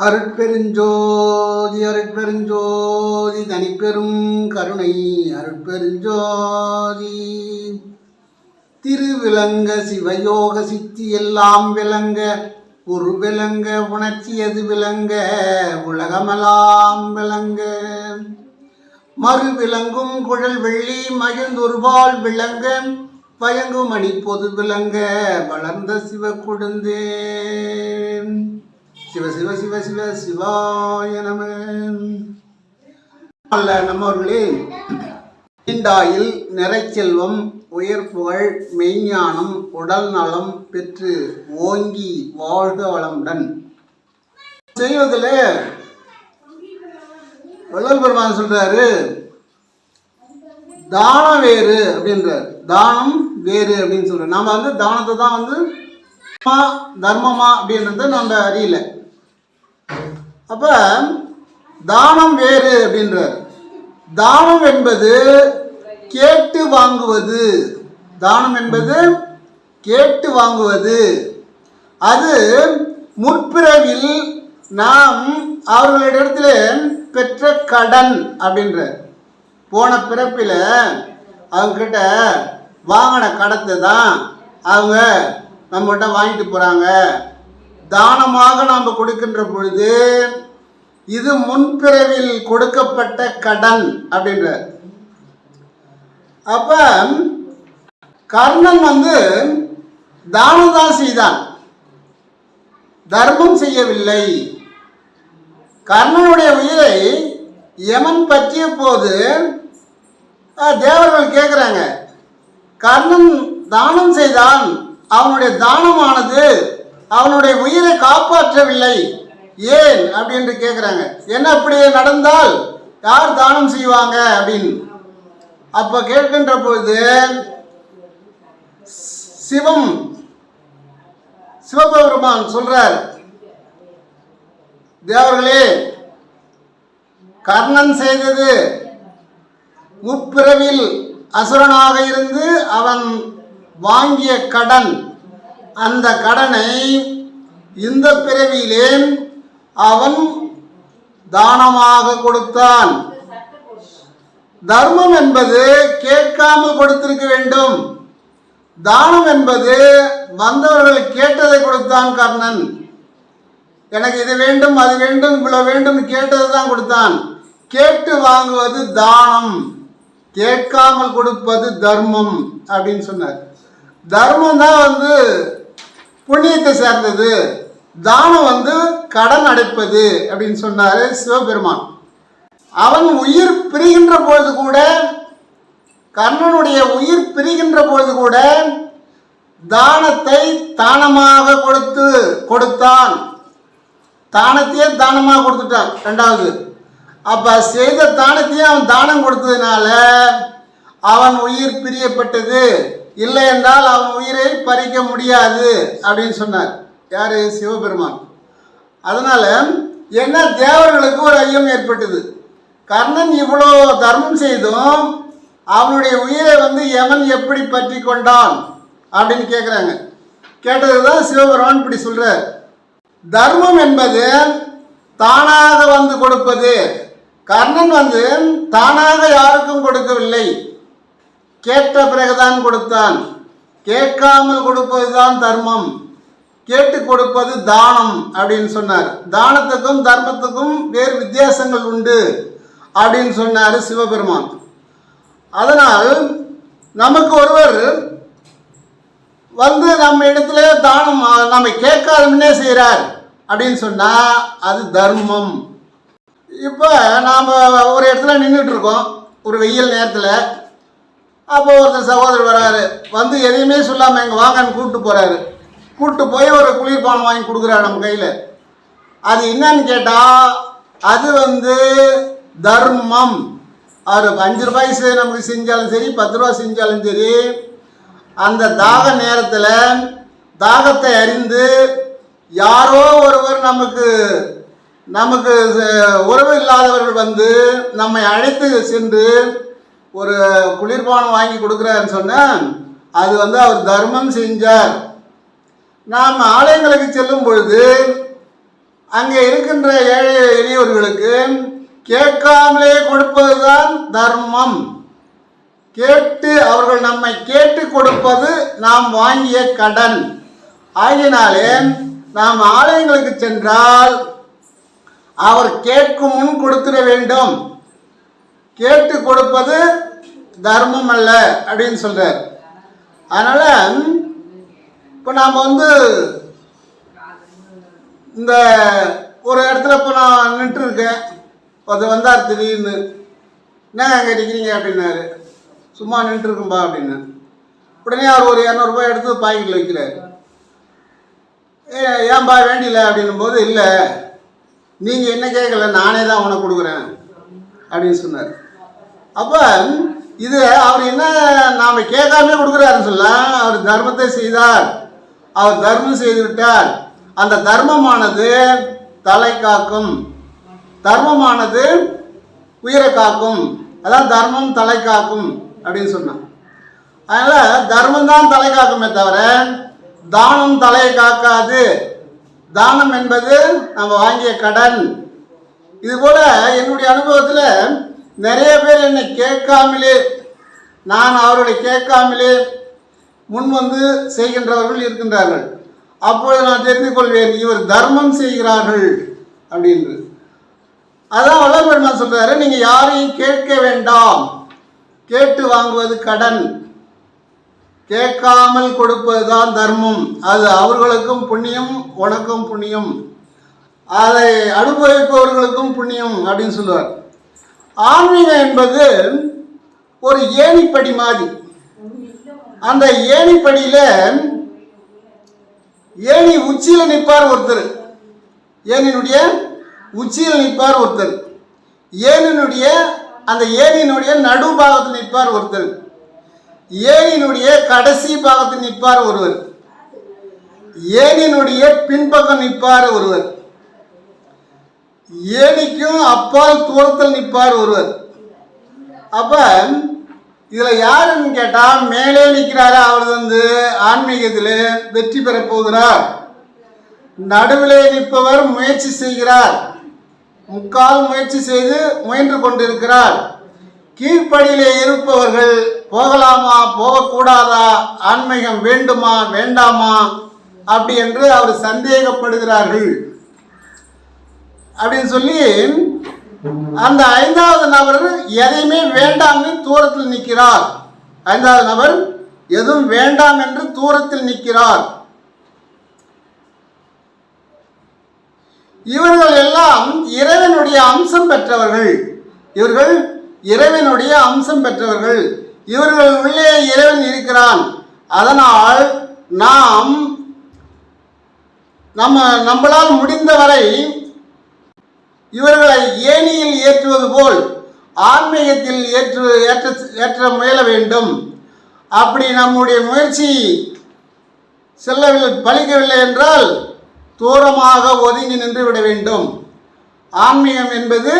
அருட்பெருஞ்சோதி அருட்பெருஞ்சோதி தனிப்பெரும் கருணை அருட்பெருஞ்சோதி. திருவிளங்க சிவயோக சித்தி எல்லாம் விளங்க ஒரு விளங்க உணர்ச்சியது விளங்க உலகமெல்லாம் விளங்க. மறு விளங்கும் குழல் வெள்ளி மகிழ்ந்தொருபால் விளங்க பயங்கும் அணி பொது விளங்க வளர்ந்த சிவ கொடுந்தே சிவ சிவ சிவ சிவ சிவாய நம. அல்ல நம்மவர்களே இண்டாயில் நிறைச்செல்வம் உயர் புகழ் மெய்ஞானம் உடல் நலம் பெற்று ஓங்கி வாழ்க வளமுடன். செய்வதில் வள்ளல் பெருமான் சொல்றாரு தானம் வேறு அப்படின்றார். தானம் வேறு அப்படின்னு சொல்றாரு. நம்ம வந்து தானத்தை தான் வந்து தர்மமா அப்படின்றத நம்ம அறியல. அப்ப தானம் வேறு அப்படின்றார். தானம் என்பது கேட்டு வாங்குவது. தானம் என்பது கேட்டு வாங்குவது. அது முற்பிறவில் நாம் அவர்களிடத்தில் பெற்ற கடன் அப்படின்ற போன பிறப்பில் அவங்கக்கிட்ட வாங்கின கடத்தை தான் அவங்க நம்மகிட்ட வாங்கிட்டு போகிறாங்க தானமாக நாம் கொடுக்கின்ற பொழுது இது முன்பிறவில் கொடுக்கப்பட்ட கடன் அப்படின்ற. அப்ப கர்ணன் வந்து தானம் தான் செய்தான். தர்மம் செய்யவில்லை. கர்ணனுடைய உயிரை யமன் பற்றிய போது தேவர்கள் கேட்குறாங்க கர்ணன் தானம் செய்தான். அவனுடைய தானமானது அவனுடைய உயிரை காப்பாற்றவில்லை. ஏன் அப்படின்னு கேட்குறாங்க என்ன அப்படி நடந்தால் யார் தானம் செய்வாங்க அப்படின்னு. அப்போ கேட்கின்ற பொழுது சிவம் சிவபெருமான் சொல்றார் தேவர்களே கர்ணன் செய்தது முப்பிறவில் அசுரனாக இருந்து அவன் வாங்கிய கடன். அந்த கடனை இந்த பிறவியிலே அவன் தானமாக கொடுத்தான். தர்மம் என்பது கேட்காமல் கொடுத்திருக்க வேண்டும். தானம் என்பது வந்தவர்கள் கேட்டதை கொடுத்தான் கர்ணன். எனக்கு இது வேண்டும் அது வேண்டும் இவ்வளவு வேண்டும் கேட்டது தான் கொடுத்தான். கேட்டு வாங்குவது தானம். கேட்காமல் கொடுப்பது தர்மம் அப்படின்னு சொன்னார். தர்மம் தான் வந்து புண்ணியத்தை சேர்ந்தது. தானம் வந்து கடன் அடைப்பது அப்படின்னு சொன்னாரு சிவபெருமான். அவன் உயிர் பிரிகின்ற பொழுது கூட கர்ணனுடைய உயிர் பிரிகின்ற பொழுது கூட தானத்தை தானமாக கொடுத்து கொடுத்தான். தானத்தையே தானமாக கொடுத்துட்டான் ரெண்டாவது. அப்ப செய்த தானத்தையே அவன் தானம் கொடுத்ததுனால அவன் உயிர் பிரியப்பட்டது. இல்லை என்றால் அவன் உயிரை பறிக்க முடியாது அப்படின்னு சொன்னார். யார்? சிவபெருமான். அதனால் என்ன தேவர்களுக்கு ஒரு ஐயம் ஏற்பட்டது? கர்ணன் இவ்வளோ தர்மம் செய்தும் அவனுடைய உயிரை வந்து எவன் எப்படி பற்றி கொண்டான் அப்படின்னு கேட்குறாங்க கேட்டது தான் சிவபெருமான் இப்படி சொல்கிறார் தர்மம் என்பது தானாக வந்து கொடுப்பது. கர்ணன் வந்து தானாக யாருக்கும் கொடுக்கவில்லை. கேட்ட பிறகுதான் கொடுத்தான். கேட்காமல் கொடுப்பதுதான் தர்மம். கேட்டு கொடுப்பது தானம் அப்படின்னு சொன்னார். தானத்துக்கும் தர்மத்துக்கும் வேறு வித்தியாசங்கள் உண்டு அப்படின்னு சொன்னார் சிவபெருமான். அதனால் நமக்கு ஒருவர் வந்து நம்ம இடத்துல தானம் நம்ம கேட்காத முன்னே செய்கிறார் அப்படின்னு சொன்னால் அது தர்மம். இப்போ நாம் ஒரு இடத்துல நின்றுட்டு இருக்கோம் ஒரு வெயில் நேரத்தில். அப்போ ஒருத்தர் சகோதரர் வராரு வந்து எதையுமே சொல்லாமல் எங்கள் வாங்கன்னு கூப்பிட்டு போகிறாரு கூப்பிட்டு போய் ஒரு குளிர்பானம் வாங்கி கொடுக்குறாரு நம்ம கையில். அது என்னன்னு கேட்டால் அது வந்து தர்மம். அவர் அஞ்சு ரூபாய் நமக்கு செஞ்சாலும் சரி பத்து ரூபா செஞ்சாலும் சரி அந்த தாக நேரத்தில் தாகத்தை அறிந்து யாரோ ஒருவர் நமக்கு நமக்கு உறவு இல்லாதவர்கள் வந்து நம்மை அழைத்து சென்று ஒரு குளிர்பானம் வாங்கி கொடுக்குறாருன்னு சொன்னால் அது வந்து அவர் தர்மம் செஞ்சார். நாம் ஆலயங்களுக்கு செல்லும் பொழுது அங்கே இருக்கின்ற ஏழை எளியவர்களுக்கு கேட்காமலே கொடுப்பதுதான் தர்மம். கேட்டு அவர்கள் நம்மை கேட்டு கொடுப்பது நாம் வாங்கிய கடன். ஆகினாலே நாம் ஆலயங்களுக்கு சென்றால் அவர் கேட்கும் முன் கொடுத்துட வேண்டும். கேட்டு கொடுப்பது தர்மம் அல்ல அப்படின்னு சொல்றார். அதனால இப்போ நாம் வந்து இந்த ஒரு இடத்துல இப்போ நான் நின்றுருக்கேன். ஒருத்தர் வந்தார் திடீர்னு. என்ன அங்கே அப்படின்னாரு. சும்மா நின்றுருக்கும்பா அப்படின்னு. உடனே அவர் ஒரு இரநூறுபா எடுத்து பாக்கெட்டில் வைக்கிறார். ஏ ஏன்பா வேண்டியில்ல அப்படின்னும் போது இல்லை நீங்கள் என்ன கேட்கல நானே தான் உனக்கு கொடுக்குறேன். அப்படின்னு சொன்னார். அப்போ இது அவர் என்ன நாம் கேட்காமலே கொடுக்குறாருன்னு சொல்லலாம். அவர் தர்மத்தை செய்தார். அவர் தர்மம் செய்துவிட்டார். அந்த தர்மமானது தலை காக்கும். தர்மமானது உயிரை காக்கும். அதான் தர்மம் தலை காக்கும் அப்படின்னு சொன்னான். அதனால் தர்மம் தான் தலை காக்குமே தவிர தானம் தலையை காக்காது. தானம் என்பது நம்ம வாங்கிய கடன். இது போல என்னுடைய அனுபவத்தில் நிறைய பேர் என்னை கேட்காமலே நான் அவர்களை கேட்காமலே முன் வந்து செய்கின்றவர்கள் இருக்கின்றார்கள். அப்பொழுது நான் தெரிந்து கொள்வேன் இவர் தர்மம் செய்கிறார்கள் அப்படின்னு அதான் வல்லல் சொல்கிறாரு சொல்றாரு? நீங்க யாரையும் கேட்க வேண்டாம். கேட்டு வாங்குவது கடன். கேட்காமல் கொடுப்பதுதான் தர்மம். அது அவர்களுக்கும் புண்ணியம் உனக்கும் புண்ணியம். அதை அனுபவிப்பவர்களுக்கும் புண்ணியம் அப்படின்னு சொல்லுவார். ஆன்மீகம் என்பது ஒரு ஏணிப்படி மாதிரி. அந்த ஏணிப்படியில் ஏணி உச்சியில் நிற்பார் ஒருத்தர். ஏனினுடைய உச்சியில் நிற்பார் ஒருத்தர். ஏனினுடைய அந்த ஏனினுடைய நடுபாகத்தில் நிற்பார் ஒருத்தர். ஏனினுடைய கடைசி பாகத்தில் நிற்பார் ஒருவர். ஏனினுடைய பின்பக்கம் நிற்பார் ஒருவர். ஏனிக்கும் அப்பால் தூரத்தில் நிற்பார் ஒருவர். அப்போ இதில் யாருன்னு கேட்டால் மேலே நிற்கிறாரா அவர் வந்து ஆன்மீகத்தில் வெற்றி பெறப் போகிறார். நடுவிலே நிற்பவர் முயற்சி செய்கிறார். முக்கால் முயற்சி செய்து முயன்று கொண்டிருக்கிறார். கீழ்ப்படியிலே இருப்பவர்கள் போகலாமா போகக்கூடாதா ஆன்மீகம் வேண்டுமா வேண்டாமா அப்படி என்று அவர் சந்தேகப்படுகிறார்கள். அப்படின்னு சொல்லி அந்த ஐந்தாவது நபர் எதையுமே வேண்டாம்னு தூரத்தில் நிற்கிறார். ஐந்தாவது நபர் எதுவும் வேண்டாம் என்று தூரத்தில் நிற்கிறார். இவர்கள் எல்லாம் இறைவனுடைய அம்சம் பெற்றவர்கள். இவர்கள் இறைவனுடைய அம்சம் பெற்றவர்கள். இவர்கள் உள்ளே இறைவன் இருக்கிறான். அதனால் நாம் நம்ம நம்மளால் முடிந்தவரை இவர்களை ஏணியில் ஏற்றுவது போல் ஆன்மீகத்தில் ஏற்று ஏற்ற ஏற்ற முயல வேண்டும். அப்படி நம்முடைய முயற்சி செல்லவில்லை பலிக்கவில்லை என்றால் தூரமாக ஒதுங்கி நின்று விட வேண்டும். ஆன்மீகம் என்பது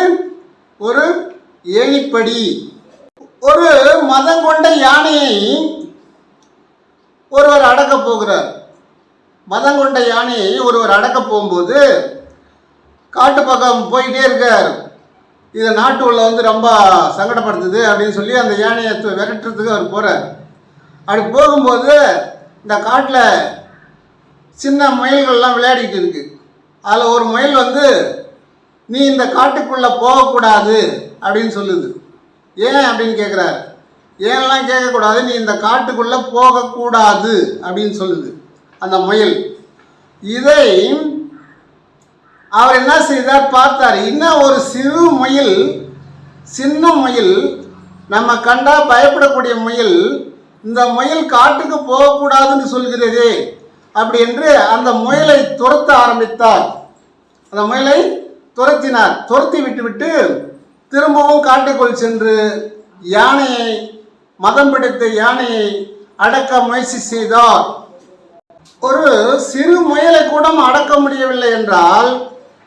ஒரு ஏணிப்படி. ஒரு மதம் கொண்ட யானையை ஒருவர் அடக்கப் போகிறார். மதம் கொண்ட யானையை ஒருவர் அடக்கப் போகும்போது காட்டு பக்கம் போயிட்டே இருக்கார். இதை நாட்டு உள்ள வந்து ரொம்ப சங்கடப்படுத்துது அப்படின்னு சொல்லி அந்த யானையை விரட்டுறதுக்கு அவர் போகிறார் அப்படி போகும்போது இந்த காட்டில் சின்ன முயல்கள்லாம் விளையாடிட்டு இருக்கு. அதில் ஒரு முயல் வந்து நீ இந்த காட்டுக்குள்ளே போகக்கூடாது அப்படின்னு சொல்லுது. ஏன் அப்படின்னு கேட்குறாரு ஏன்லாம் கேட்கக்கூடாது நீ இந்த காட்டுக்குள்ளே போகக்கூடாது அப்படின்னு சொல்லுது அந்த முயல். இதை அவர் என்ன செய்தார் பார்த்தார். இன்னும் ஒரு சிறு முயல் சின்ன முயல் நம்ம கண்டா பயப்படக்கூடிய முயல் இந்த முயல் காட்டுக்கு போகக்கூடாதுன்னு சொல்கிறதே அப்படி என்று அந்த முயலை துரத்த ஆரம்பித்தார். அந்த முயலை துரத்தினார். துரத்தி விட்டுவிட்டு திரும்பவும் காட்டுக்குள் சென்று யானையை மதம் பிடித்த யானையை அடக்க முயற்சி செய்தார். ஒரு சிறு முயலை கூட அடக்க முடியவில்லை என்றால்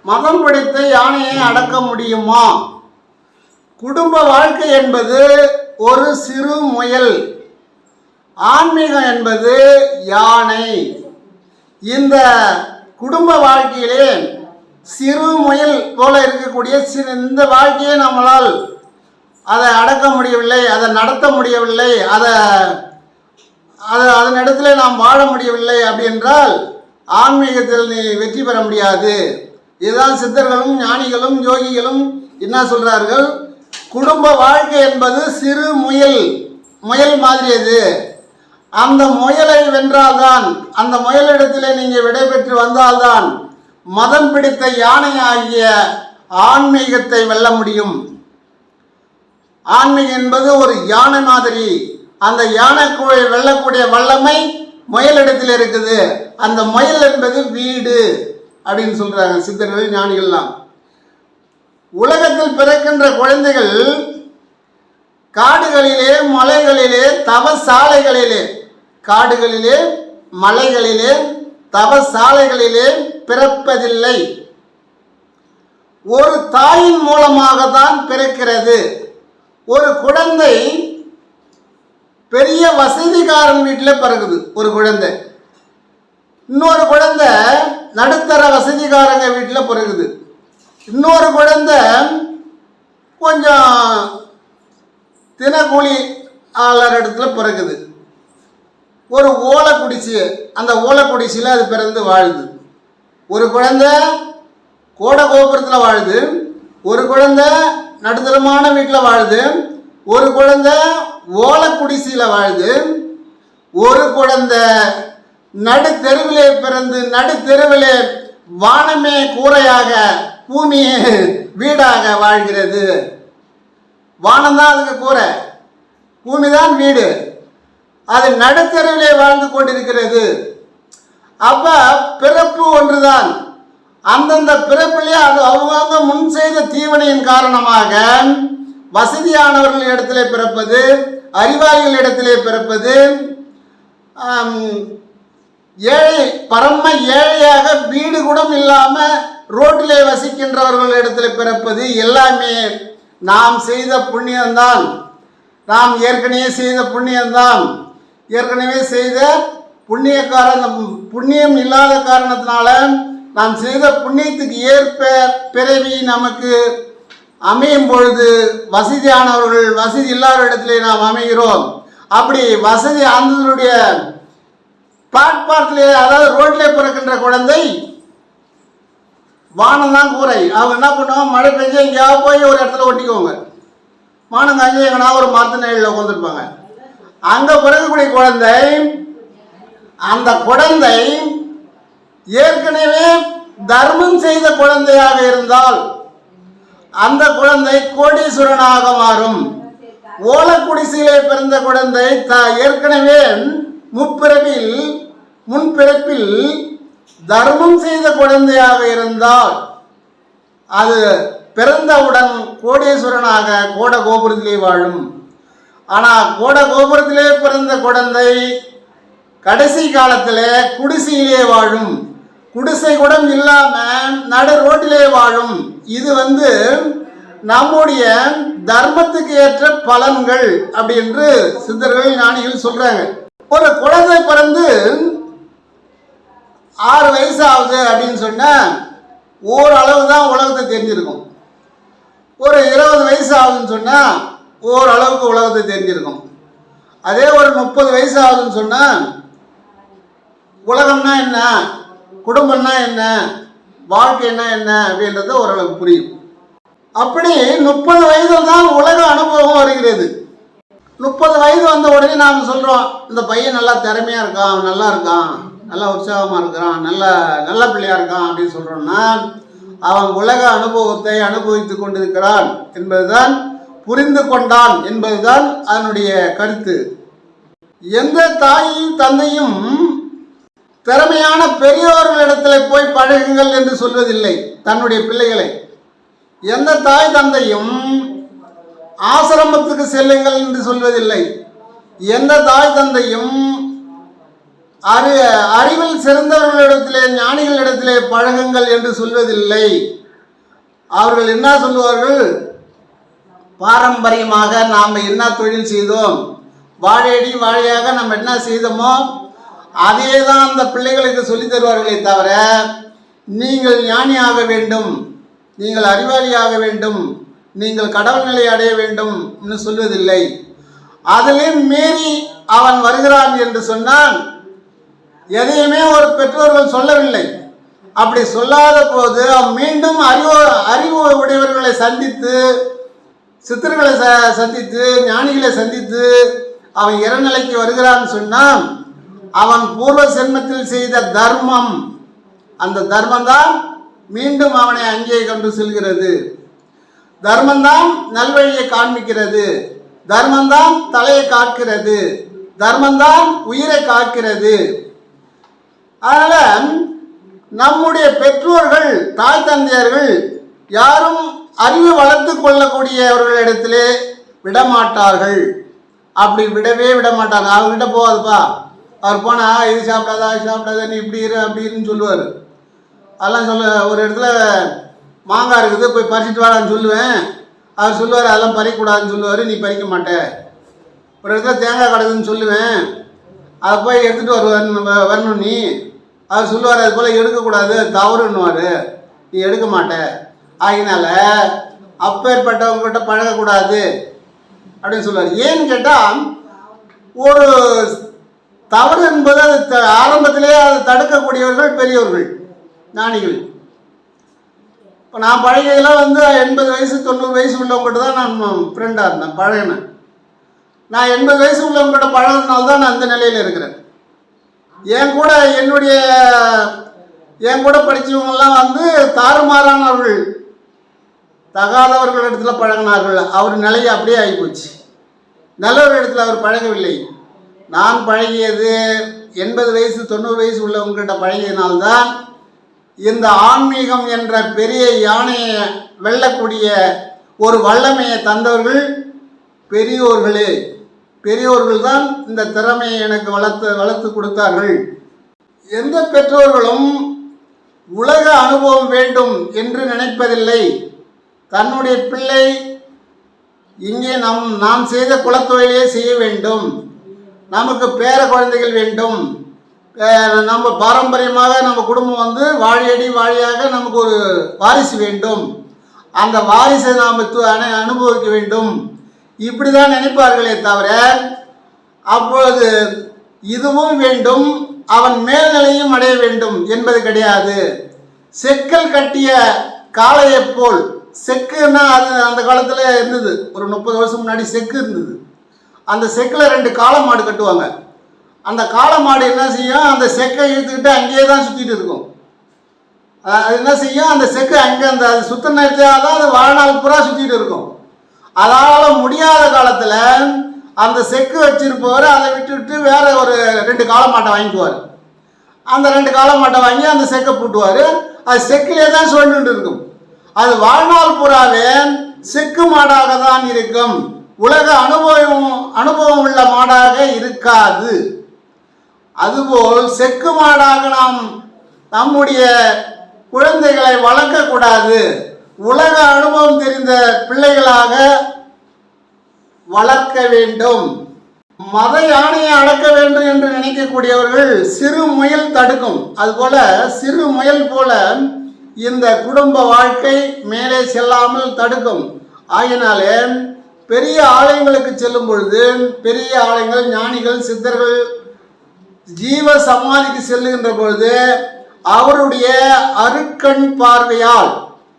மதம் பிடித்த யானையை அடக்க முடியுமா? குடும்ப வாழ்க்கை என்பது ஒரு சிறு முயல். ஆன்மீகம் என்பது யானை. இந்த குடும்ப வாழ்க்கையிலே சிறு முயல் போல இருக்கக்கூடிய சிறு இந்த வாழ்க்கையை நம்மளால் அதை அடக்க முடியவில்லை அதை நடத்த முடியவில்லை அதை அது அதன் இடத்துல நாம் வாழ முடியவில்லை அப்படி என்றால் ஆன்மீகத்தில் நீ வெற்றி பெற முடியாது. இதுதான் சித்தர்களும் ஞானிகளும் யோகிகளும் என்ன சொல்றார்கள்? குடும்ப வாழ்க்கை என்பது சிறு முயல் முயல் மாதிரி அது. அந்த முயலை வென்றால்தான் அந்த முயலிடத்திலே நீங்கள் விடைபெற்று வந்தால்தான் மதம் பிடித்த யானை ஆகிய ஆன்மீகத்தை வெல்ல முடியும். ஆன்மீகம் என்பது ஒரு யானை மாதிரி. அந்த யானை கு- வெல்லக்கூடிய வல்லமை முயலிடத்தில் இருக்குது. அந்த முயல் என்பது வீடு. அப்படின்னு சொல்றாங்க சித்தர்கள் ஞானிகள்லாம். உலகத்தில் பிறக்கின்ற குழந்தைகள் காடுகளிலே மலைகளிலே தவசாலைகளிலே காடுகளிலே மலைகளிலே தவசாலைகளிலே பிறப்பதில்லை. ஒரு தாயின் மூலமாக தான் பிறக்கிறது. ஒரு குழந்தை பெரிய வசதிக்காரன் வீட்டில் பிறகுது ஒரு குழந்தை. இன்னொரு குழந்தை நடுத்தர வசதிக்காரங்க வீட்டில் பிறகுது. இன்னொரு குழந்தை கொஞ்சம் தினக்கூலி ஆளர் இடத்துல பிறகுது. ஒரு ஓலை அந்த ஓலை அது பிறந்து வாழுது. ஒரு குழந்தை கோட கோபுரத்தில் வாழுது. ஒரு குழந்தை நடுத்தரமான வீட்டில் வாழுது. ஒரு குழந்தை ஓலை வாழுது. ஒரு குழந்தை நடு தெருவிலே பிறந்து நடு தெருவிலே வானமே கூரையாக பூமியே வீடாக வாழ்கிறது. வானம் தான் அதுக்கு கூரை. பூமி தான் வீடு. அது நடுத்தருவிலே வாழ்ந்து கொண்டிருக்கிறது. அப்ப பிறப்பு ஒன்றுதான். அந்தந்த பிறப்பிலே அது அவங்கவுங்க முன் செய்த தீவனையின் காரணமாக வசதியானவர்கள் இடத்திலே பிறப்பது அறிவாளிகள் இடத்திலே பிறப்பது ஏழை பரம ஏழையாக வீடு கூட இல்லாம ரோட்டிலே வசிக்கின்றவர்கள் இடத்துல பிறப்பது எல்லாமே நாம் செய்த புண்ணியம்தான். நாம் ஏற்கனவே செய்த புண்ணியம்தான். ஏற்கனவே செய்த புண்ணிய காரணம் புண்ணியம் இல்லாத காரணத்தினால நாம் செய்த புண்ணியத்துக்கு ஏற்ப பிறவி நமக்கு அமையும் பொழுது வசதியானவர்கள் வசதி இல்லாத இடத்திலே நாம் அமைகிறோம். அப்படி வசதி அந்தனுடைய பிளாட்பார்ட்லேயே அதாவது ரோட்டில் பிறக்கின்ற குழந்தை வானம் தான் கூரை. அவங்க என்ன பண்ணுவாங்க? மழை பெஞ்சு எங்கேயாவது போய் ஒரு இடத்துல ஒட்டிக்குவாங்க. வானம் காஞ்சி எங்கன்னா ஒரு மரத்து நிலையில் உட்காந்துருப்பாங்க அங்கே பிறக்கக்கூடிய குழந்தை அந்த குழந்தை ஏற்கனவே தர்மம் செய்த குழந்தையாக இருந்தால் அந்த குழந்தை கோடீஸ்வரனாக மாறும். ஓலக்குடிசையிலே பிறந்த குழந்தை த ஏற்கனவே முன்பிறப்பில் தர்மம் செய்த குழந்தையாக இருந்தால் அது பிறந்தவுடன் கோடீஸ்வரனாக கோட கோபுரத்திலே வாழும். ஆனால் கோட கோபுரத்திலே பிறந்த குழந்தை கடைசி காலத்தில் குடிசையிலே வாழும். குடிசை கூட இல்லாமல் நடு ரோட்டிலே வாழும். இது வந்து நம்முடைய தர்மத்துக்கு ஏற்ற பலன்கள் அப்படி என்று சித்தர்கள் ஞானிகள் சொல்றாங்க. ஒரு குழந்தை பிறந்து ஆறு வயசு ஆகுது அப்படின்னு சொன்னால் ஓரளவு தான் உலகத்தை தெரிஞ்சிருக்கும். ஒரு இருபது வயசு ஆகுதுன்னு சொன்னால் ஓரளவுக்கு உலகத்தை தெரிஞ்சிருக்கும். அதே ஒரு முப்பது வயசு ஆகுதுன்னு சொன்னால் உலகம்னா என்ன? குடும்பம்னா என்ன? வாழ்க்கைன்னா என்ன? அப்படின்றது ஓரளவுக்கு புரியும். அப்படி முப்பது வயதில் தான் உலக அனுபவம் வருகிறது. முப்பது வயது வந்த உடனே நாம் சொல்கிறோம் இந்த பையன் நல்லா திறமையாக இருக்கான் நல்லா இருக்கான். நல்லா உற்சாகமாக இருக்கிறான் நல்ல நல்ல பிள்ளையாக இருக்கான் அப்படின்னு சொல்கிறோம்னா அவன் உலக அனுபவத்தை அனுபவித்து கொண்டிருக்கிறான் என்பதுதான் புரிந்து கொண்டான் என்பதுதான் அதனுடைய கருத்து. எந்த தாயும் தந்தையும் திறமையான பெரியோர்களிடத்தில் போய் பழகுங்கள் என்று சொல்வதில்லை தன்னுடைய பிள்ளைகளை. எந்த தாய் தந்தையும் ஆசிரமத்துக்கு செல்லுங்கள் என்று சொல்வதில்லை. எந்த தாய் தந்தையும் அறி அறிவில் சிறந்தவர்களிடத்திலே ஞானிகளிடத்திலே பழகுங்கள் என்று சொல்வதில்லை. அவர்கள் என்ன சொல்லுவார்கள்? பாரம்பரியமாக நாம் என்ன தொழில் செய்தோம்? வாழையடி வாழையாக நம்ம என்ன செய்தோமோ அதே தான் அந்த பிள்ளைகளுக்கு சொல்லித் தருவார்களே தவிர நீங்கள் ஞானியாக வேண்டும் நீங்கள் அறிவாளியாக வேண்டும் நீங்கள் கடவுள் நிலை அடைய வேண்டும் என்று சொல்வதில்லை. அதிலே மீறி அவன் வருகிறான் என்று சொன்னால் எதையுமே ஒரு பெற்றோர்கள் சொல்லவில்லை. அப்படி சொல்லாத போது அவன் மீண்டும் அறிவு அறிவு உடையவர்களை சந்தித்து சித்தர்களை ச சந்தித்து ஞானிகளை சந்தித்து அவன் இறநிலைக்கு வருகிறான்னு சொன்னால் அவன் பூர்வ சென்மத்தில் செய்த தர்மம் அந்த தர்மம் தான் மீண்டும் அவனை அங்கே கொண்டு செல்கிறது. தர்மந்தான் நல்வழியை காண்பிக்கிறது. தர்மம்தான் தலையை காக்கிறது. தர்மம்தான் உயிரை காக்கிறது. அதனால் நம்முடைய பெற்றோர்கள் தாய் தந்தையர்கள் யாரும் அறிவு வளர்த்து கொள்ளக்கூடியவர்களிடத்திலே விடமாட்டார்கள். அப்படி விடவே விட மாட்டாங்க அவர்கிட்ட போகாதுப்பா. அவர் போனா இது சாப்பிடாதா? இது சாப்பிடாத? நீ இப்படி இரு அப்படின்னு சொல்லுவார். அதெல்லாம் சொல்ல ஒரு இடத்துல மாங்காய் இருக்குது போய் பறிச்சுட்டு வாடான்னு சொல்லுவேன். அவர் சொல்லுவார் அதெல்லாம் பறிக்கக்கூடாதுன்னு சொல்லுவார். நீ பறிக்க மாட்ட. ஒரு இடத்துல தேங்காய் கிடக்குதுன்னு சொல்லுவேன். அதை போய் எடுத்துகிட்டு வருவார் வரணும் நீ. அவர் சொல்லுவார் அது போல் எடுக்கக்கூடாது தவறுன்னுவார். நீ எடுக்க மாட்டேன் ஆகினால அப்பேற்பட்டவங்ககிட்ட பழகக்கூடாது. அப்படின்னு சொல்லுவார். ஏன்னு கேட்டால் ஒரு தவறு என்பது அது த- ஆரம்பத்திலே அதை தடுக்கக்கூடியவர்கள் பெரியவர்கள் ஞானிகள். இப்போ நான் பழகையில் வந்து எண்பது வயசு தொண்ணூறு வயசு உள்ளவங்ககிட்ட தான் நான் ஃப்ரெண்டாக இருந்தேன் பழகினேன். நான் எண்பது வயசு உள்ளவங்ககிட்ட பழகினால்தான் நான் அந்த நிலையில் இருக்கிறேன். என் கூட என்னுடைய என் கூட படித்தவங்கெல்லாம் வந்து தாறுமாறானவர்கள். தகாதவர்கள் இடத்துல பழகினார்கள். அவர் நிலை அப்படியே ஆகிப்போச்சு. நல்லவர் இடத்துல அவர் பழகவில்லை. நான் பழகியது எண்பது வயசு தொண்ணூறு வயசு உள்ளவங்ககிட்ட பழகியதினால்தான் இந்த ஆன்மீகம் என்ற பெரிய யானையை வெல்லக்கூடிய ஒரு வல்லமையை தந்தவர்கள் பெரியோர்களே. பெரியோர்கள் தான் இந்த திறமையை எனக்கு வளர்த்து வளர்த்து கொடுத்தார்கள். எந்த பெற்றோர்களும் உலக அனுபவம் வேண்டும் என்று நினைப்பதில்லை. தன்னுடைய பிள்ளை இங்கே நம் நாம் செய்த குலத்தொழிலே செய்ய வேண்டும். நமக்கு பேர குழந்தைகள் வேண்டும். நம்ம பாரம்பரியமாக நம்ம குடும்பம் வந்து வாழியடி வாழியாக நமக்கு ஒரு வாரிசு வேண்டும். அந்த வாரிசை நாம் து- அனுபவிக்க வேண்டும். இப்படி தான் நினைப்பார்களே தவிர அப்பொழுது இதுவும் வேண்டும் அவன் மேல்நிலையும் அடைய வேண்டும் என்பது கிடையாது. செக்கல் கட்டிய காளையைப் போல் செக்குன்னா அது அந்த காலத்தில் இருந்தது. ஒரு முப்பது வருஷம் முன்னாடி செக்கு இருந்தது. அந்த செக்கில் ரெண்டு காளை மாடு கட்டுவாங்க. அந்த காளை மாடு என்ன செய்யும் அந்த செக்கை இழுத்துக்கிட்டு அங்கேயே தான் சுற்றிட்டு இருக்கும். அது என்ன செய்யும் அந்த செக்கு அங்கே அந்த அது சுத்த நேரத்தில் தான் அது வாழ்நாள் பூரா சுற்றிட்டு இருக்கும். அதால் முடியாத காலத்தில் அந்த செக்கு வச்சிருப்பவர் அதை விட்டுவிட்டு வேற ஒரு ரெண்டு காலமாட்டை வாங்கிக்குவார். அந்த ரெண்டு காலமாட்டை வாங்கி அந்த செக்கை பூட்டுவார். அது செக்கிலே தான் சுழண்டு இருக்கும் அது வாழ்நாள் பூராவே செக்கு மாடாக தான் இருக்கும். உலக அனுபவம் அனுபவம் உள்ள மாடாக இருக்காது. அதுபோல் செக்கு மாடாக நாம் நம்முடைய குழந்தைகளை வளர்க்கக்கூடாது. உலக அனுபவம் தெரிந்த பிள்ளைகளாக வளர்க்க வேண்டும். மத யானையை அடக்க வேண்டும் என்று நினைக்கக்கூடியவர்கள் சிறு முயல் தடுக்கும். அதுபோல சிறு முயல் போல இந்த குடும்ப வாழ்க்கை மேலே செல்லாமல் தடுக்கும். ஆகினாலே பெரிய ஆலயங்களுக்கு செல்லும் பொழுது பெரிய ஆலயங்கள் ஞானிகள் சித்தர்கள் ஜீவ சமாதிக்கு செல்லுகின்ற பொழுது அவருடைய அருக்கண் பார்வையால்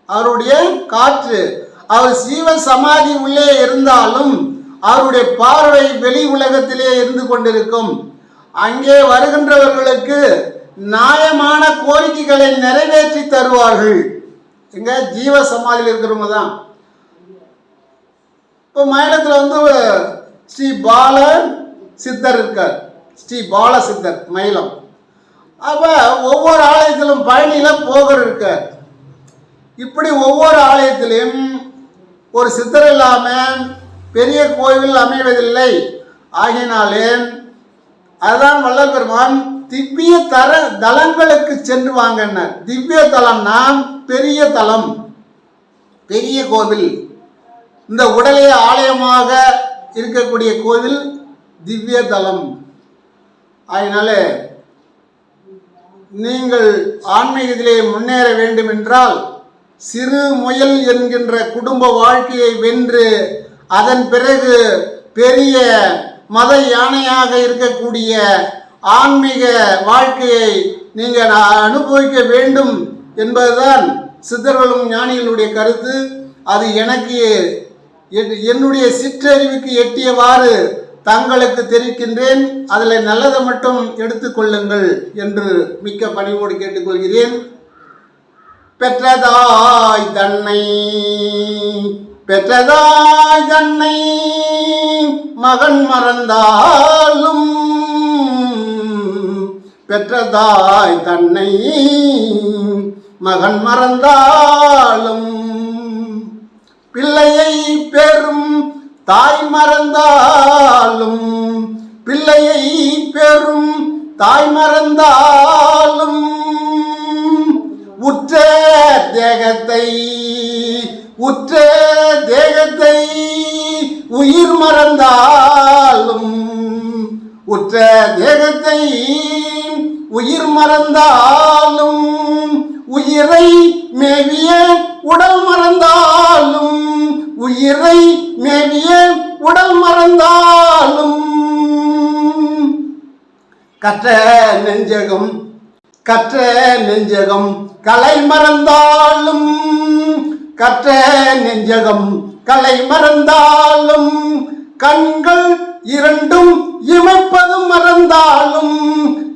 அவருடைய காற்று. அவர் ஜீவ சமாதி உள்ளே இருந்தாலும் அவருடைய பார்வை வெளி உலகத்திலே இருந்து கொண்டிருக்கும். அங்கே வருகின்றவர்களுக்கு நியாயமான கோரிக்கைகளை நிறைவேற்றி தருவார்கள். எங்க? ஜீவ சமாதியில் இருக்கிறவங்க தான். இப்போ மயிலத்தில் வந்து ஸ்ரீ பால சித்தர் இருக்கார். ஸ்ரீ பால சித்தர் மயிலம். அப்போ ஒவ்வொரு ஆலயத்திலும் பழனியில் போகர் இருக்கார். இப்படி ஒவ்வொரு ஆலயத்திலும் ஒரு சித்தர் இல்லாமல் பெரிய கோவில் அமைவதில்லை. ஆகினாலே அதுதான் வள்ளல் பெருமான் திவ்ய தர தலங்களுக்கு சென்று வாங்கினார். திவ்ய தலம்னா பெரிய தலம். பெரிய கோவில். இந்த உடலே ஆலயமாக இருக்கக்கூடிய கோவில் திவ்ய தலம். அதனால நீங்கள் ஆன்மீகத்திலே முன்னேற வேண்டும் என்றால் சிறு முயல் என்கின்ற குடும்ப வாழ்க்கையை வென்று அதன் பிறகு பெரிய மத யானையாக இருக்கக்கூடிய ஆன்மீக வாழ்க்கையை நீங்கள் அனுபவிக்க வேண்டும் என்பதுதான் சித்தர்களும் ஞானிகளுடைய கருத்து. அது எனக்கு என்னுடைய சிற்றறிவுக்கு எட்டியவாறு தங்களுக்கு தெரிவிக்கின்றேன். அதில் நல்லதை மட்டும் எடுத்துக்கொள்ளுங்கள் என்று மிக்க பணிவோடு கேட்டுக்கொள்கிறேன். பெற்றதாய் தன்னை பெற்றதாய் தன்னை மகன் மறந்தாலும் பெற்றதாய் தன்னை மகன் மறந்தாலும் பிள்ளையை பெறும் தாய் மறந்தாலும் பிள்ளையை பெறும் தாய் மறந்தாலும் உற்ற தேகத்தை உற்ற தேகத்தை உயிர் மறந்தாலும் உற்ற தேகத்தை உயிர் மறந்தாலும் உயிரை மேவிய உடல் மறந்தாலும் உயிரை மேவிய உடல் மறந்தாலும். கற்ற நெஞ்சகம் கற்ற நெஞ்சகம் கலை மறந்தாலும் கற்ற நெஞ்சகம் கலை மறந்தாலும் கண்கள் இரண்டும் இமைப்பது மறந்தாலும்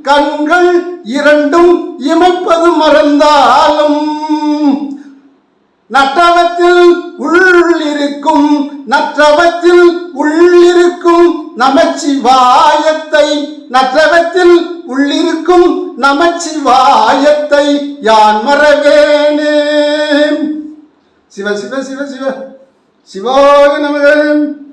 கண்கள் இரண்டும் இமைப்பது மறந்தாலும் நற்றவத்தில் உள்ளிருக்கும் நற்றவத்தில் உள்ளிருக்கும் நமச்சிவாயத்தை நற்றவத்தில் உள்ளிருக்கும் நமச்சிவாயத்தை யான் மறவேனே? சிவ சிவ சிவ சிவ. சிவாய நமகன்